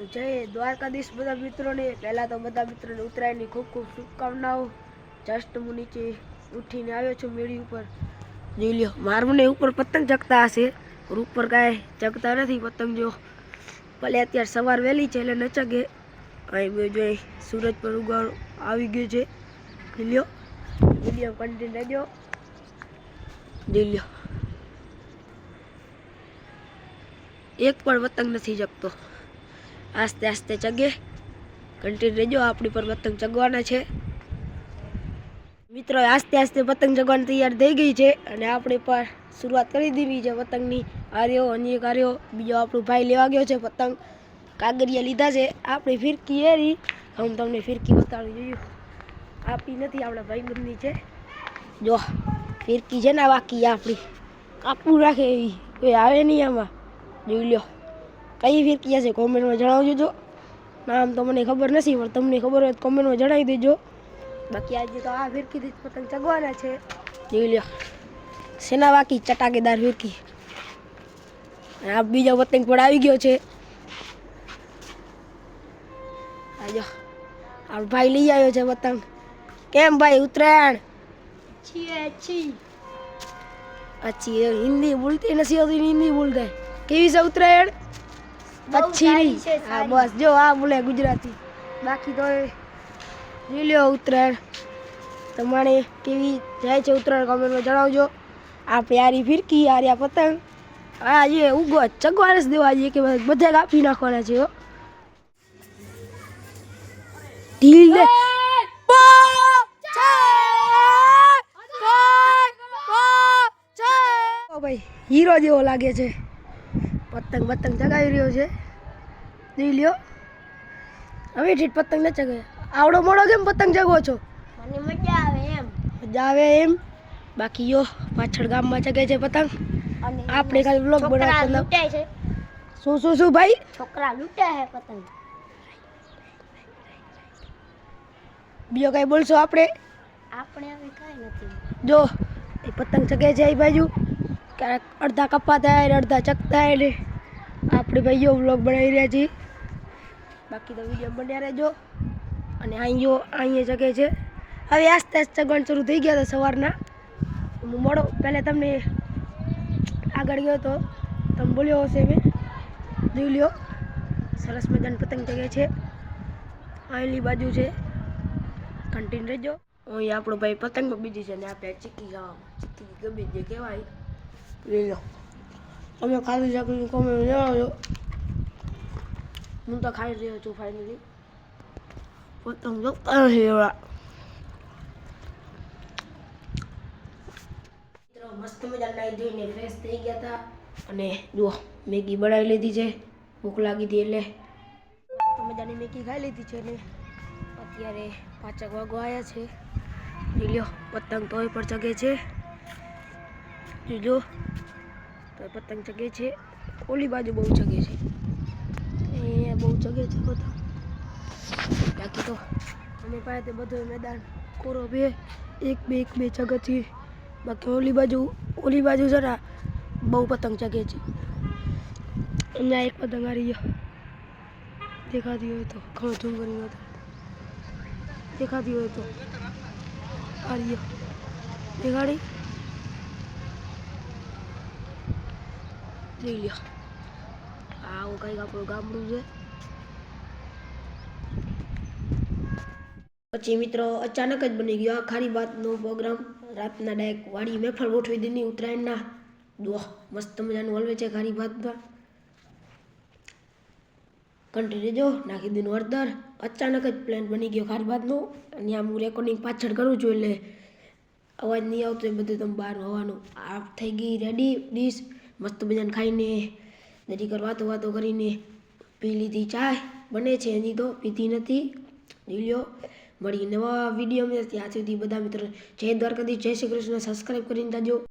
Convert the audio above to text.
તો જય દ્વારકાધીશ બધા મિત્રોને. પહેલાં તો બધા મિત્રોને ઉત્તરાયણની ખૂબ ખૂબ શુભકામનાઓ. જસ્ટ હું નીચે ઉઠીને આવ્યો છું મેળી ઉપર. જોઈ લ્યો મારું મને ઉપર પતંગ જગતા હશે. ઉપર કાંઈ જગતા નથી પતંગ જો. ભલે અત્યારે સવાર વહેલી છે એટલે ન ચગે. અહીં જોઈ સૂરજ પર ઉગાડ આવી ગયો છે. લ્યો, વીડિયો કન્ટિન્યુ રહેજો જોઈ લ્યો. એક પણ પતંગ નથી ચગતો. આસ્તે આસ્તે ચગે. કન્ટિન્યુ રહેજો, આપણી પર પતંગ ચગવાના છે. મિત્રો, આસ્તે આસ્તે પતંગ ચગવાની તૈયાર થઈ ગઈ છે અને આપણે પણ શરૂઆત કરી દીધી છે પતંગની. આર્યો અન્ય કાર્યો. બીજો આપણો ભાઈ લેવા ગયો છે પતંગ. કાગરિયા લીધા છે. આપણી ફિરકી એરી હું તમને ફિરકી બતાવી જોઈએ. આપી નથી આપણા ભાઈબંધની છે. જો, ફિરકી છે ને બાકી આપણી. કાપવું રાખે એવી. કોઈ આવે નહીં આમાં. જોઈ લ્યો. કઈ ફિરકી હશે કોમેન્ટમાં જણાવજો જો. નામ તો મને ખબર નથી પણ તમને ખબર હોય તો કોમેન્ટમાં જણાવી દેજો. બાકી આજે તો આ ફિરકીથી જ પતંગ ચગવાના છે. જોઈ લ્યો. સેના બાકી ચટાકેદાર ફિરકી આ બીજો પતંગ પણ આવી ગયો છે. આજો આ ભાઈ લઈ આવ્યો છે પતંગ. કેમ ભાઈ ઉત્તરાયણ? અચ્છી હિન્દી બોલતી નથી આવતી હિન્દી બોલતા કેવી છે ઉત્તરાયણ? અચ્છી હા બસ જો આ બોલે ગુજરાતી. બાકી તો જોઈ લ્યો ઉત્તરાયણ. તમારે કેવી જાય છે ઉત્તરાયણ કોમેન્ટમાં જણાવજો. આ પ્યારી ફિરકી આર્યા પતંગ. આજે ઉગો ચગવારસ દેવા જઈએ કે બધા કાપી નાખવાના છે ઢીલ ભાઈ હીરો જેવો લાગે છે. પતંગ પતંગ ચગાવી રહ્યો છે. જોઈ લ્યો. હવે ઠીક પતંગ ન ચગાવે. આવડો મોડો કેમ પતંગ ચગો છો? મને મજા આવે એમ. મજા આવે એમ? બાકી યો પાછળ ગામમાં ચગે છે પતંગ. અને આપણે ખાલી છોકરા બનાવતા છે. શું શું શું ભાઈ? છોકરા લૂંટાય છે પતંગ. બીજો કઈ બોલશો આપણે? આપણે હવે કઈ નથી. જો એ પતંગ ચગે છે એ બાજુ. ક્યારેક અડધા કપાતા હોય ને અડધા ચકતા ને. આપણે ભાઈઓ વ્લોગ બનાવી રહ્યા છીએ બાકી તો વીડિયો બન્યા રહેજો. અને અહીંયો અહીંયા જગે છે. હવે આસ્તે આસ્તે ગણ શરૂ થઈ ગયા હતા સવારના. હું મોડો પહેલાં તમને આગળ ગયો હતો તમે બોલ્યો હશે મેં જોઈ લ્યો. સરસ મજાની પતંગ ચગે છે. અહીંની બાજુ છે. કન્ટિન્યુ રહેજો. અહીં આપણો ભાઈ પતંગ બીજી છે ને આપણે ચીકી ખાવામાં ચીકી ગમે જે કહેવાય. લઈ લો તમે ખાલી શકું તમે જણાવજો હું તો ખાઈ રહ્યો છું ફાઇનલી પતંગ જોતા નથી એવા મસ્ત મજા નાઈ ધોઈને ફ્રેશ થઈ ગયા હતા અને જુઓ, મેગી બનાવી લીધી છે. ભૂખ લાગી હતી એટલે. મજાની મેગી ખાઈ લીધી છે ને અત્યારે પાંચક વાગો આવ્યા છે. લીલો પતંગ તોય પર ચગે છે. જોજો તો પતંગ ચગે છે. ઓલી બાજુ બહુ ચગે છે. અહીંયા બહુ ચગે છે પતંગ બાકી તો અમે પાસે તે બધો મેદાન કોરો બે, એક બે એક બે ચગે છે. બાકી ઓલી બાજુ ઓલી બાજુ જરા બહુ પતંગ ચગે છે. અહીંયા એક પતંગ હારી ગયો દેખાતી હોય તો, ઘણો ઝૂમ કરીને બતાવો. દેખાતી હોય તો હારી ગયો દેખાડી? જોઈ લ્યો આવું કંઈક આપણું ગામડું છે પછી મિત્રો, અચાનક જ બની ગયો આ ખારી વાતનો પ્રોગ્રામ. રાતના ડાયક વાડી મેફળ ગોઠવી દીધી ઉત્તરાયણના. દો મસ્ત મજાનું હલવે છે ખારી ભાતમાં કન્ટિન્યુ જો નાખી દીધું હળદર. અચાનક જ પ્લાન બની ગયો ખારી ભાતનો. અને આમ હું રેકોર્ડિંગ પાછળ કરું છું એટલે અવાજ નહીં આવતો એ બધું, તમે બહાર હોવાનું. આ થઈ ગઈ રેડી ડીશ મસ્ત મજાને ખાઈને. દરી કર વાતો વાતો કરીને પી લીધી ચાય. બને છે હજી તો, પીધી નથી. લ્યો. મળી નવા વીડિયો ત્યાં સુધી. બધા મિત્રો જય દ્વારકાધીશ, જય શ્રી કૃષ્ણ. સબસ્ક્રાઈબ કરીને જાજો.